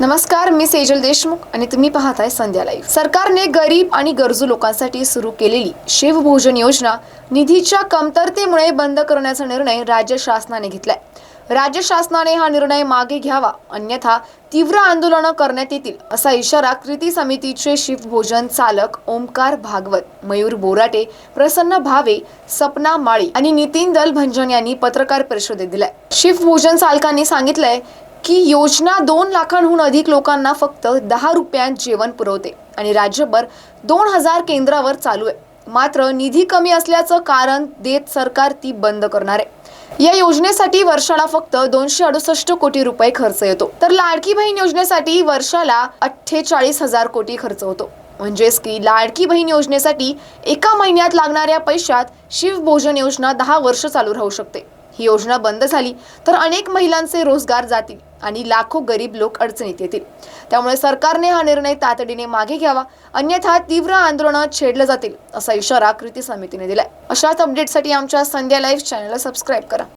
नमस्कार मी सेजल देशमुख आणि तुम्ही पाहताय संध्या लाईव्ह सरकारने गरीब आणि गरजू लोकांसाठी सुरू केलेली शिवभोजन योजना निधीच्या कमतरतेमुळे बंद करण्याचा निर्णय राज्य शासनाने घेतलाय. राज्य शासनाने हा निर्णय मागे घ्यावा अन्यथा तीव्र आंदोलनं करण्यात येतील असा इशारा कृती समितीचे शिवभोजन चालक ओमकार भागवत मयूर बोराटे प्रसन्न भावे सपना माळी आणि नितीन दल भंजन यांनी पत्रकार परिषदेत दिलाय. शिवभोजन चालकांनी सांगितलंय की योजना दोन लाखांहून अधिक लोकांना फक्त दहा रुपयांत जेवण पुरवते आणि राज्यभर दोन हजार केंद्रावर चालू आहे. मात्र निधी कमी असल्याचं कारण देत सरकार ती बंद करणार आहे. या योजनेसाठी वर्षाला फक्त दोनशे अडुसष्ट कोटी रुपये खर्च येतो. तर लाडकी बहीण योजनेसाठी वर्षाला अठ्ठेचाळीस हजार कोटी खर्च होतो. म्हणजेच की लाडकी बहीण योजनेसाठी एका महिन्यात लागणाऱ्या पैशात शिवभोजन योजना दहा वर्ष चालू राहू शकते. ही योजना बंद झाली तर अनेक महिलांचे रोजगार जातील आणि लाखो गरीब लोक अडचणीत येतील. त्यामुळे सरकारने हा निर्णय तातडीने मागे घ्यावा अन्यथा तीव्र आंदोलनात छेडलं जातील असा इशारा कृती समितीने दिलाय. अशाच अपडेटसाठी आमच्या संध्या लाईव्ह चॅनलला सबस्क्राईब करा.